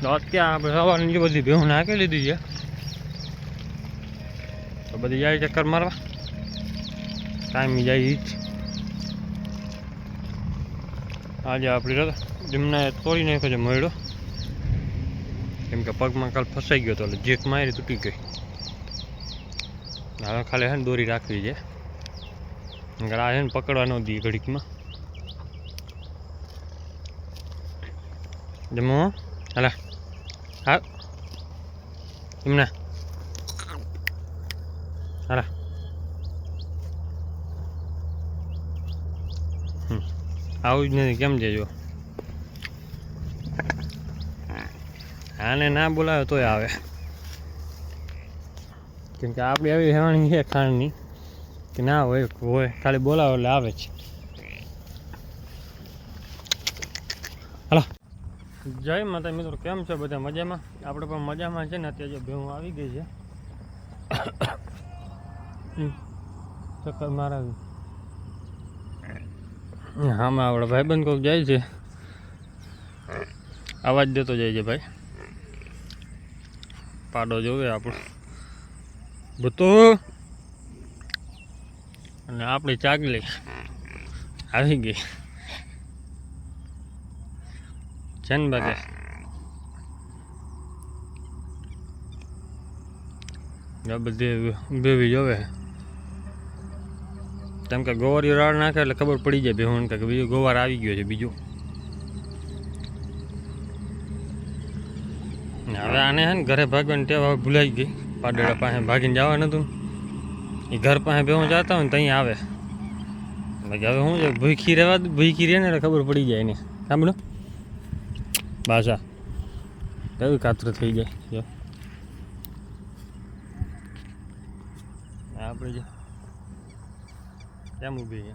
તો અત્યારે આપણે સવારની જે બધી ભેહું નાખી લીધી છે, તો બધી જાય ચક્કર મારવા. ટાઈમ જાય જ. આજે આપણી જેમને તોડી નાખ્યો છે મળ્યો. કેમ કે પગમાં કાલ ફસાઈ ગયો હતો એટલે જેક મારી તૂટી ગઈ. હવે ખાલી છે ને દોરી રાખવી છે. આ છે ને પકડવા ન દી ઘડીકમાં. જમો હાલા. હા એમના હા. આવું જ નથી કેમ છે જો આને ના બોલાવે તોય આવે કેમ કે આપણી આવી હેવાણી છે ખાણની કે ના હોય હોય ખાલી બોલાવો એટલે આવે છે હાલો જય માતા મિત્રો, કેમ છે બધા મજામાં? આપણે પણ મજામાં છે ને, અત્યારે ભેહું આવી ગઈ છે. ચક્કર મારાવી. હામાં આપણે ભાઈબંધ કોક જાય છે. અવાજ દેતો જાય છે ભાઈ. પાડો જોવે આપણો. બતો અને આપણી ચાગલી આવી ગઈ. આ બધી બેવી જોવે. કેમ કે ગોવારીઓ રાડ નાખે એટલે ખબર પડી જાય બેહું કે બીજો ગોવાર આવી ગયો છે બીજું. હવે આને હે ને ઘરે ભાગવાની ટેવ હવે ભૂલાઈ ગઈ. પાડેડા પાસે ભાગીને જવા નતું. એ ઘર પાસે બેહું જતા હોય ને ત્યાં આવે. બાકી હવે શું છે, ભૂખી રહેવા ભૂખી રહે ને એટલે ખબર પડી જાય એને. સાંભળો. બાસા કેવી કાતર થઈ જાય જો. આપણે જો. કેમ ઊભી છે?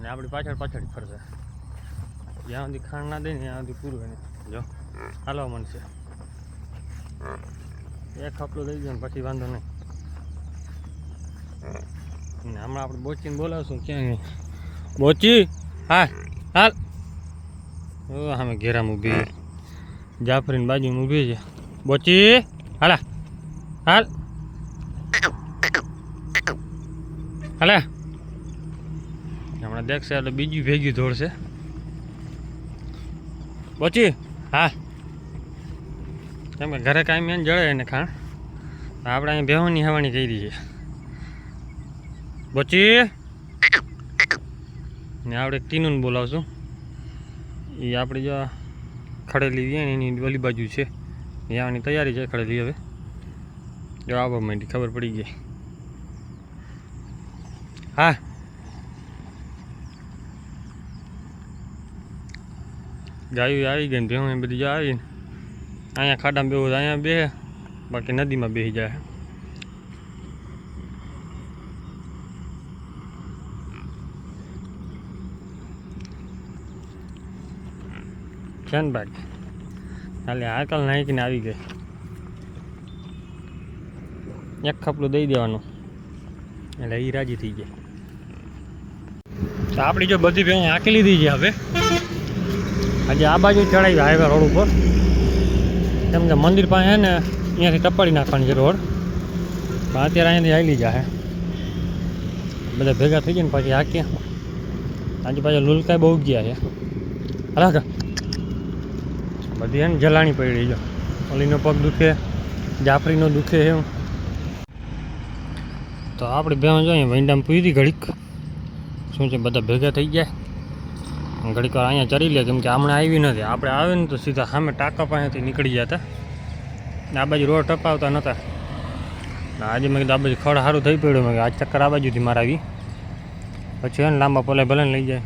ને આપણી પાછળ પાછળ ફરશે. જ્યાં સુધી ખાણ ના દે ને ત્યાં સુધી પૂરું એને. જો. હાલવા મળશે એક ખપલો લઈ ગયો ને પછી વાંધો નહીં. હમણાં આપણે બોચીને બોલાવશું ક્યાં બોચી! હા હાલ. સામે ઘેરામાં ઊભી. જાફરીની બાજુમાં ઊભી છે. બોચી, હાલા. હાલ. હાલે. હમણાં દેખશે એટલે બીજી ભેગી દોડશે બોચી હા કે ઘરે કાંઈ મેન જળે એને ખાણ. આપણે અહીં બેહવાની હવાની કરી છે. બોચી ને આપણે ટીનુને બોલાવશું. એ આપણે જો ખડેલી છે એની ઓલી બાજુ છે. એ આવવાની તૈયારી છે ખડેલી હવે. જો આવવા માંડી, ખબર પડી ગઈ. હા. ગાયું આવી ગઈ ને ભેહું એ બધી આવી અહીંયા ખાડામાં તો અહીંયા બે બાકી નદીમાં બેસી જાય. છે ને બાકી ખાલી આજકાલ નાખીને આવી ગઈ. એક ખપલું દઈ દેવાનું. એટલે એ રાજી થઈ જાય તો આપણી જો બધી ભેં હાંકી લીધી છે હવે. આજે આ બાજુ ચડાવી હાઈવે રોડ ઉપર. કેમ કે મંદિર પાસે ને, અહીંયાથી ટપાડી નાખવાની છે રોડ. પણ અત્યારે અહીંયાથી હાલી જાય બધા ભેગા થઈ ગયા ને પછી હાક્યા. આજુબાજુ પાછા લુલકાઈ બહુ ગયા છે. હલાક બધી એને જલાણી પડી જો. ઓલીનો પગ દુખે, જાફરીનો દુખે એમ તો આપણે બે જોઈએ વૈંડામાં પૂરી ઘડીક. શું છે, બધા ભેગા થઈ ગયા? ઘડીક વાર અહીંયા ચડી લે, કેમ કે હમણાં આવી નથી. આપણે આવે ને તો સીધા સામે ટાંકા પાસેથી નીકળી જતા આ બાજુ રોડ ટપાવતા નહોતા આજે મેં કીધું આ બાજુ ખડ સારું થઈ પડ્યું. મેં આ ચક્કર આ બાજુથી મારા આવી. પછી એને લાંબા પલે ભલે લઈ જાય.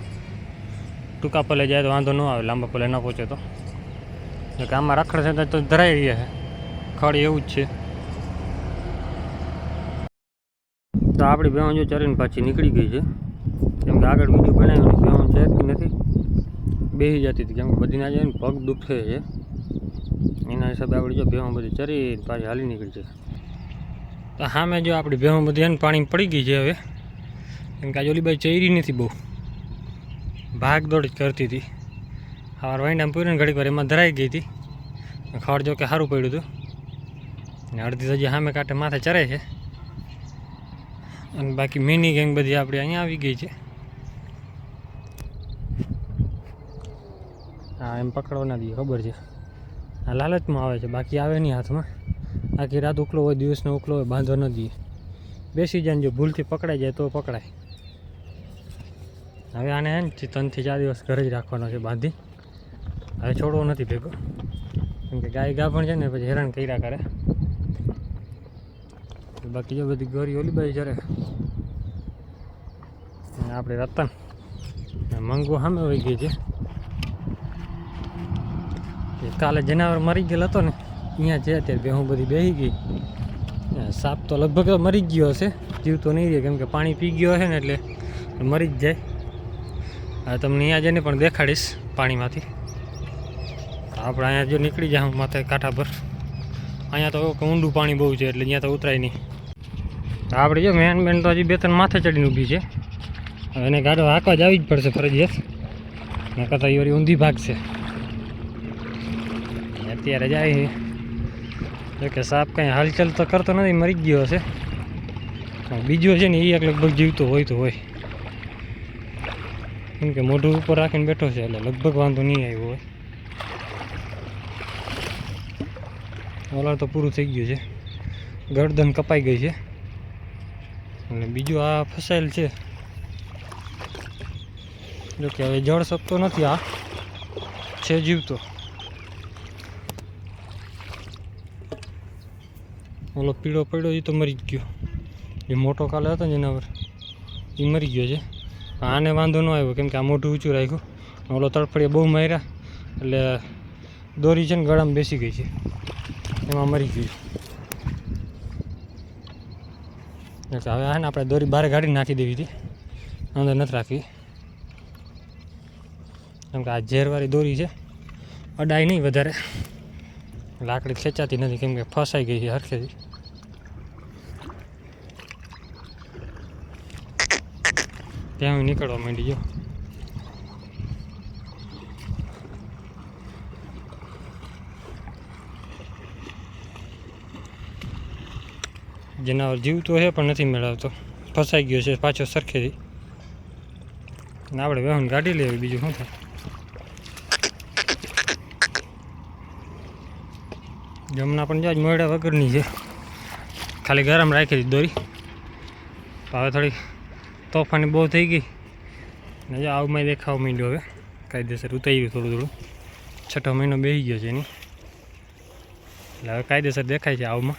ટૂંકા પલે જાય તો વાંધો ન આવે, લાંબા પલે ન પહોંચે તો. કે આમાં રખડ છે તો ધરાઈ રહ્યા છે. ખડ એવું જ છે. તો આપણી બહેન જો ચરીને પાછી નીકળી ગઈ છે. કેમ કે આગળ વીડિયો બનાવ્યો ને બેહો ચરતી નથી. બેસી જતી હતી કેમ કે બધી ના જાય ને પગ દુખે છે. એના હિસાબે આપણે જો બેહો બધી ચરી પાછી હાલી નીકળી છે. તો સામે જો આપણી બેહો બધી એને પાણી પડી ગઈ છે હવે. કેમ કે આજે ઓલી બાજુ ચરી નથી બહુ. ભાગ દોડ જ કરતી હતી. સવાર આમ પૂરીને ઘડીક વાર એમાં ધરાઈ ગઈ હતી. ખડ જો કે સારું પડ્યું હતું. અને અડધી સજી સામે કાંઠે માથે ચરે છે. અને બાકી મિની ગેંગ બધી આપણી અહીંયા આવી ગઈ છે. હા, એમ પકડવા ના દઈએ, ખબર છે. આ લાલચમાં આવે છે, બાકી આવે નહીં હાથમાં. આખી રાત ઉકલો હોય, દિવસનો ઉકલો હોય, બાંધો ન દઈએ. બેસી જાય જો ભૂલથી પકડાઈ જાય તો પકડાય. હવે આને ત્રણથી ચાર દિવસ ઘરે જ રાખવાનો છે બાંધી. હવે છોડવો નથી ભેગો. કેમ કે ગાય પણ છે ને પછી હેરાન કર્યા કરે. બાકી જો બધી ગોરી ઓલી બાજુ જરે. આપણે રતન. મંગુ સામે વહી ગઈ છે. કાલે જનાવર મરી ગયેલો હતો ને, અહીંયા છે અત્યારે ભેહું બધી બેસી ગઈ. સાપ તો લગભગ મરી ગયો હશે, જીવ તો નહીં રહે, કેમ કે પાણી પી ગયો હશે ને એટલે મરી જ જાય. તમને અહીંયા જઈને પણ દેખાડીશ પાણીમાંથી. આપણે અહીંયા જો નીકળી જાય માથે કાંઠા પર. અહીંયા તો ઊંડું પાણી બહુ છે એટલે અહીંયા તો ઉતરાય નહીં. આપણે જો મેન મેન તો હજી બે ત્રણ માથે ચડીને ઊભી છે. એને ગાડો હાંકવા જ આવી જ પડશે ફરજિયાત. ને તો વળી ઊંધી ભાગ છે. અત્યારે જાય છે. જોકે સાપ કંઈ હાલચાલ તો કરતો નથી, મરી ગયો હશે. બીજો છે ને એ એક લગભગ જીવતો હોય તો હોય. કેમ કે મોઢું ઉપર રાખીને બેઠો છે એટલે લગભગ વાંધો નહીં આવ્યો હોય. ઓલા તો પૂરું થઈ ગયું છે. ગરદન કપાઈ ગઈ છે. અને બીજું આ ફસાયેલ છે. જો કે હવે જળ શકતો નથી આ. છે જીવતો. ઓલો પીળો પડ્યો એ તો મરી ગયો. એ મોટો કાલે હતો જનાવર એ મરી ગયો છે. આને વાંધો ન આવ્યો, કેમ કે આ મોઢું ઊંચું રાખ્યું. ઓલો તડફડીએ બહુ માર્યા. એટલે દોરી છે ને ગળામાં બેસી ગઈ છે. એમાં મરી ગયું. એટલે હવે આને આપણે દોરી બહાર ગાડી નાખી દેવી હતી. અંદર નથી રાખવી. કેમ કે આ ઝેરવાળી દોરી છે. અડાય નહીં વધારે. લાકડી ખેંચાતી નથી, કેમ કે ફસાઈ ગઈ છે હરખેથી. ત્યાં નીકળવા માંડી ગયો. જનાવર જીવતો છે પણ નથી મેળવતો. ફસાઈ ગયો છે પાછો સરખેથી અને આપણે વેહન ગાડી લેવી બીજું શું થાય? જમના પણ જાજ મોડા વગરની છે. ખાલી ગરમ રાખી દીધી દોરી. હવે થોડી તોફાની બહુ થઈ ગઈ. ને જો આવમાં દેખાવા માંડ્યો હવે. કાયદેસર ઉતાર્યું થોડું થોડું. છઠ્ઠો મહિનો બેસી ગયો છે એની. એટલે હવે કાયદેસર દેખાય છે આવમાં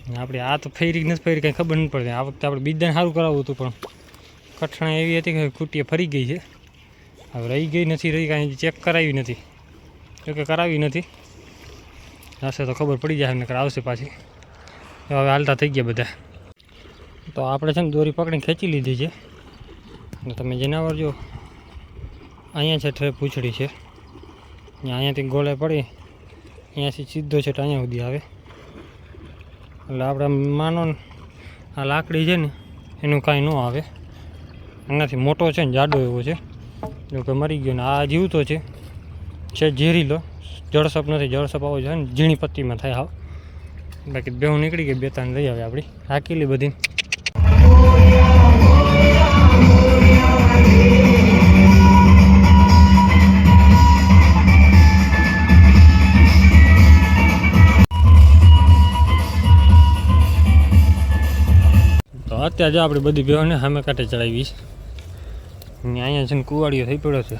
ને આપણે આ તો ફેરી નથી ફેરી, કંઈ ખબર નથી પડતી. આ વખતે આપણે બીજાને સારું કરાવવું હતું, પણ કઠણા એવી હતી કે કુટીએ ફરી ગઈ છે. હવે રહી ગઈ નથી, રહી કાંઈ ચેક કરાવી નથી. જોકે કરાવી નથી. હશે તો ખબર પડી જાય, નકર આવશે પાછી. હવે હાલતા થઈ ગયા બધા. તો આપણે છે ને દોરી પકડીને ખેંચી લીધી છે. અને તમે જનાવર જો, અહીંયા છે ઠે પૂંછડી છે. અહીંયાથી ગોળે પડી, અહીંયાથી સીધો છે તો અહીંયા સુધી આવે. એટલે આપણે માનો ને, આ લાકડી છે ને, એનું કાંઈ ન આવે. એનાથી મોટો છે ને જાડો એવો છે. જો કે મરી ગયો ને, આ જીવતો છે. છે ઝેરીલો જળસપ નથી, જળસપ આવો છે ને, ઝીણી પત્તીમાં થાય આવ. બાકી બેહું નીકળી ગઈ બે ત્રણ લઈ આવે આપણી. હાકેલી બધી. અત્યારે જો આપણે બધી બેહોને સામે કાંઠે ચડાવી છે. ને અહીંયા છે ને કુવાડીઓ થઈ પડ્યો છે.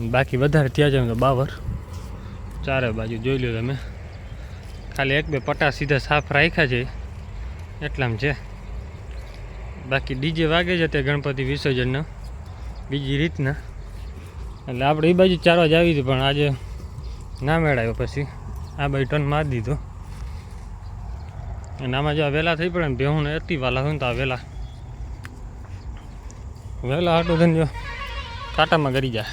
બાકી વધારે ત્યાં જાય તો બાવર. ચારે બાજુ જોઈ લો તમે. ખાલી એક બે પટા સીધા સાફ રાખ્યા છે. એટલામાં છે. બાકી ડીજે વાગે છે તે ગણપતિ વિસર્જનના. બીજી રીતના. એટલે આપણે એ બાજુ ચારવા જ આવી હતી, પણ આજે ના મેળાયો પછી. આ બાજુ ટન મારી દીધો. અને આમાં જો આ વહેલા થઈ પડે ને ભેહું ને અતિ વાલા હોય ને તો આ વહેલા વહેલા હાટો થઈને જો કાંટામાં ગરી જાય.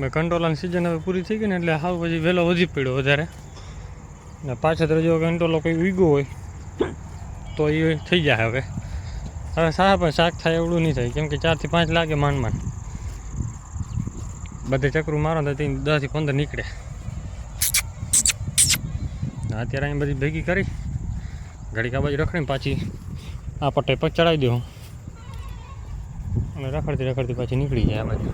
મેં કંટોલાની સિઝન હવે પૂરી થઈ ગઈ ને એટલે હાવ પછી વહેલો વધી પડ્યો વધારે. ને પાછળ જો કંટોલો કોઈ ઉગ્યો હોય, તો એ થઈ જાય હવે. હવે સારા પણ શાક થાય, એવડું નહીં થાય. કેમ કે ચારથી પાંચ લાગે માંડ માંડ બધે ચક્રું મારો તો ત્રણ દસથી પંદર નીકળે. અત્યારે અહીં બધી ભેગી કરી. ઘડીક આ બાજુ રખડીને પાછી આ પટ્ટે પર ચડાવી દઉં. અને રખડતી રખડતી પાછી નીકળી જાય આ બાજુ.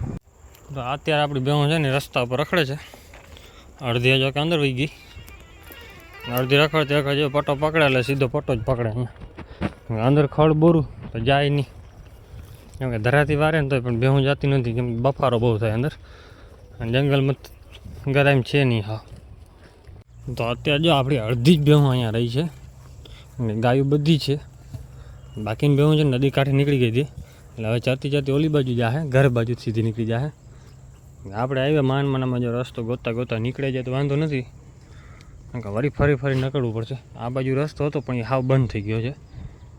તો અત્યારે આપણી બહેનો છે ને રસ્તા ઉપર રખડે છે. અડધી હજાર કે અંદર વહી ગઈ અડધી રખડતી રખડે જેવો પટ્ટો પકડે એટલે સીધો પટ્ટો જ પકડે અહીંયા. અંદર ખડ બોરું તો જાય નહીં. કેમ કે ધરાતી વારે ને તો પણ બેહું જાતી નથી, કેમ બફારો બહુ થાય અંદર. જંગલમાં ગરામ છે નહીં હા. તો અત્યારે જો આપણી અડધી જ બેહું અહીંયા રહી છે. અને ગાયો બધી છે. બાકીની બેહું છે નદી કાંઠે નીકળી ગઈ હતી. એટલે હવે ચરતી ચરતી ઓલી બાજુ જાહે, ઘર બાજુ સીધી નીકળી જાહે. આપણે આવ્યા માન માનામાં જો રસ્તો ગોતા ગોતા નીકળે જાય તો વાંધો નથી. કારણ કે વળી ફરી ફરી નીકળવું પડશે. આ બાજુ રસ્તો હતો પણ એ હાવ બંધ થઈ ગયો છે.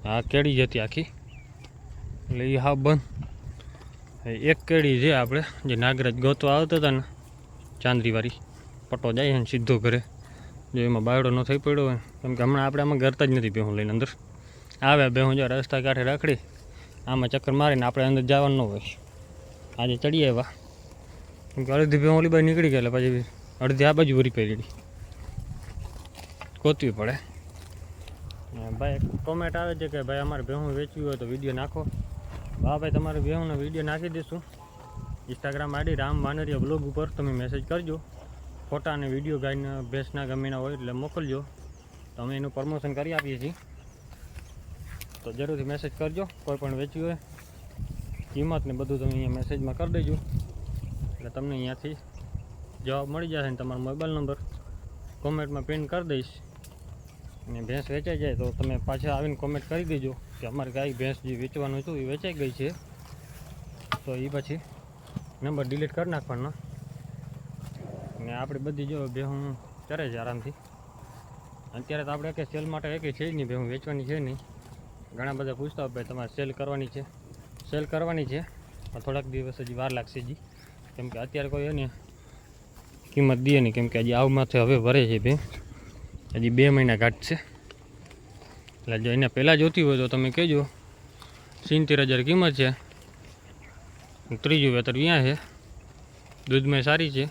આ કેળી જતી આખી. એટલે એ હાવ બંધ. એક કેળી છે આપણે, જે નાગરાજ ગોતવા આવતા હતા ને, ચાંદરીવાળી. પટો જાય અને સીધો ઘરે. જો એમાં બાયડો ન થઈ પડ્યો હોય, કેમ કે હમણાં આપણે આમાં ગરતા જ નથી બેહું લઈને અંદર. આવ્યા બેહું જો, રસ્તા કાંઠે રાખડી. આમાં ચક્કર મારીને આપણે અંદર જવાનું ન હોય. આજે ચડી આવ્યા. કેમ કે અડધી બેહું ઓલી બાજુ નીકળી ગયા એટલે પછી અડધી આ બાજુ વરી પડી ગોતવી પડે. ભાઈ કોમેન્ટ આવે છે કે ભાઈ, અમારે ભેહું વેચવી હોય તો વીડિયો નાખો. હા ભાઈ, તમારે બેહુંનો વીડિયો નાખી દઈશું. Instagram ID Ram Vanariya blog ઉપર તમે મેસેજ કરજો. ફોટા અને વીડિયો ગાઈને ભેંસના ગમેના હોય એટલે મોકલજો. તો અમે એનું પ્રમોશન કરી આપીએ છીએ. તો જરૂરથી મેસેજ કરજો, કોઈ પણ વેચવી હોય. કિંમત ને બધું તમે અહીંયા મેસેજમાં કરી દેજો. એટલે તમને અહીંયાથી જવાબ મળી જશે ને તમારો મોબાઈલ નંબર કોમેન્ટમાં પ્રિન્ટ કરી દઈશ. અને ભેંસ વેચાઈ જાય તો તમે પાછા આવીને કોમેન્ટ કરી દેજો. કે અમારે ગાય ભેંસ જે વેચવાનું હતું એ વેચાઈ ગઈ છે. તો એ પછી નંબર ડિલીટ કરી નાખવાનો. ને આપણે બધી જો ભેહું ચરે છે આરામથી. અત્યારે તો આપણે કે સેલ માટે એકે છે જ નહીં, ભેહું વેચવાની છે નહીં. ઘણા બધા પૂછતા હોય ભાઈ તમારે સેલ કરવાની છે. સેલ કરવાની છે થોડાક દિવસ હજી વાર લાગશે હજી. કેમ કે અત્યારે કોઈ એને કિંમત દે નહીં, કેમ કે હજી આવ માથે હવે ભરે છે ભેં હજી બે મહિના ઘાટ છે. એટલે જો એને પહેલાં જોતી હોય તો તમે કહેજો. સિત્તેર હજાર કિંમત છે. ત્રીજું વેતર વ્યાં છે. દૂધમાં સારી છે.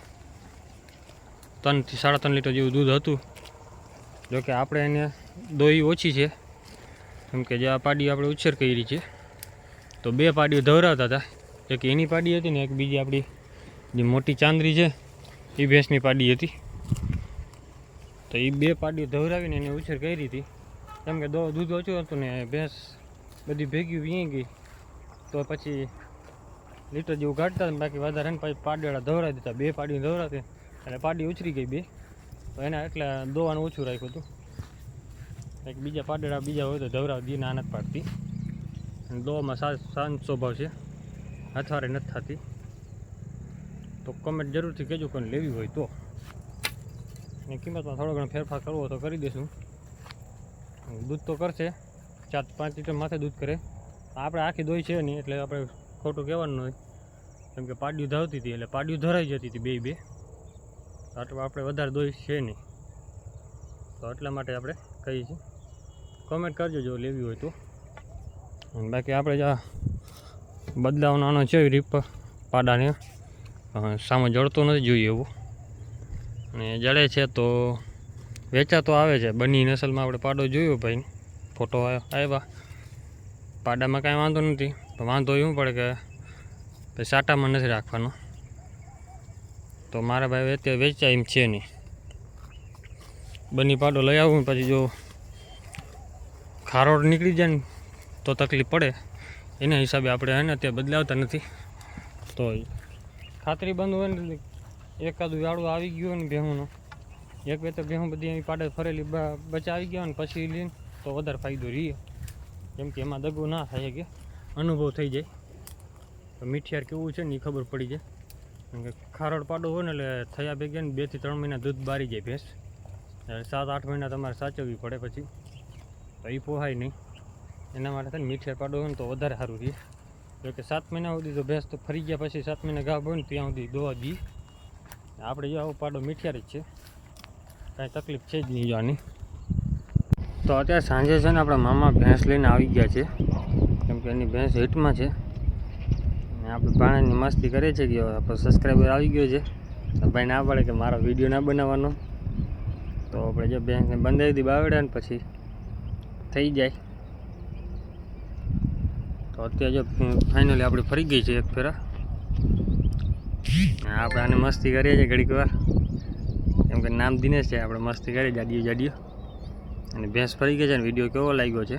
ત્રણથી સાડા ત્રણ લીટર જેવું દૂધ હતું. જોકે આપણે એને દોઈ ઓછી છે. કેમ કે જે આ પાડી આપણે ઉછેર કરી છે. તો બે પાડીઓ ધવરાવતા હતા. એક એની પાડી હતી ને એક બીજી આપણી જે મોટી ચાંદરી છે એ ભેંસની પાડી હતી. તો એ બે પાડીઓ ધવરાવીને એને ઉછેર કરી હતી. કેમ કે દૂધ ઓછું હતું ને ભેંસ બધી ભેગી વીંઈ ગઈ. તો પછી લીટર જેવું કાઢતા બાકી વધારે ને પછી પાડેડા ધવરાવી દીધા. બે પાડી ધવરાતી એટલે પાડી ઉછરી ગઈ બે. તો એના એટલે દોવાનું ઓછું રાખ્યું હતું. કંઈક બીજા પાડેડા બીજા હોય તો ધવરાવી દે ના નથી પાડતી. અને દોવામાં સા શાંત સ્વભાવ છે. અથવારે નથી થતી. તો કમેન્ટ જરૂરથી કહેજો કોઈને લેવી હોય તો. અને કિંમતમાં થોડો ઘણો ફેરફાર કરવો તો કરી દઈશું દૂધ તો કરશે. ચાર પાંચ લીટર માથે દૂધ કરે. આપણે આખી દોઈ છે નહીં, એટલે આપણે ખોટું કહેવાનું હોય કેમ કે પાડ્યું ધાવતી હતી, એટલે પાડ્યું ધરાઈ જતી હતી બે બે. આટલું આપણે વધારે દોઈ છે નહીં. તો એટલા માટે આપણે કહીએ છીએ. કોમેન્ટ કરજો જો લેવી હોય તો. બાકી આપણે આ બદલાવનો આનો છે રીપ પાડાને. સામે જળતો નથી જોઈએ એવું. અને જડે છે તો વેચાતો આવે છે. બની નસલમાં આપણે પાડો જોયો ભાઈ ફોટો આવ્યા. પાડામાં કાંઈ વાંધો નથી. પણ વાંધો એવું પડે કે ભાઈ સાટામાં નથી રાખવાનો. તો મારા ભાઈ અત્યારે વેચાય એમ છે નહીં. બની પાડો લઈ આવું પછી જો ખારોડ નીકળી જાય ને તો તકલીફ પડે. એના હિસાબે આપણે એને અત્યારે બદલાવતા નથી. તો ખાતરી બંધ હોય ને એકાદું વાળું આવી ગયું હોય ને ભેહુંનો. એક, બે તો ઘઉં બધી પાડે, ફરેલી બચાવી ગયો ને પછી લઈને તો વધારે ફાયદો રહે કેમ કે એમાં દગો ના થાય કે અનુભવ થઈ જાય. તો મીઠિયાર કેવું છે ને એ ખબર પડી જાય. કેમ કે ખારોડ પાડો હોય ને એટલે થયા ભેગા ને બેથી ત્રણ મહિના દૂધ બારી જાય ભેંસ. સાત, આઠ મહિના તમારે સાચવવી પડે પછી. તો એ પોહાય નહીં. એના માટે થઈને મીઠિયાર પાડો હોય ને તો વધારે સારું રહે. જોકે સાત મહિના સુધી તો ભેંસ તો ફરી ગયા પછી સાત મહિના ગાભ હોય ને ત્યાં સુધી દોવા દઈએ આપણે જો આવો પાડો મીઠિયાર જ છે. કાંઈ તકલીફ છે જ નહીં જોવાની. તો અત્યારે સાંજે છે ને આપણા મામા ભેંસ લઈને આવી ગયા છે. કેમ કે એની ભેંસ હિટમાં છે. અને આપણે પાણીની મસ્તી કરે છે કે આપણો સબસ્ક્રાઈબર આવી ગયો છે. તો ભાઈ ના પડે કે મારો વીડિયો ના બનાવવાનો. તો આપણે જો ભેંસને બંધાવી દી બાવડે ને પછી થઈ જાય. તો અત્યારે જો ફાઇનલી આપણે ફરી ગઈ છે એક ફેરા. આપણે આને મસ્તી કરીએ છીએ ઘડીક વાર. કેમ કે નામ દિનેશ છે, આપણે મસ્તી કરીએ જાડીઓ જાડીઓ. અને ભેંસ ફરી ગઈ છે ને, વીડિયો કેવો લાગ્યો છે?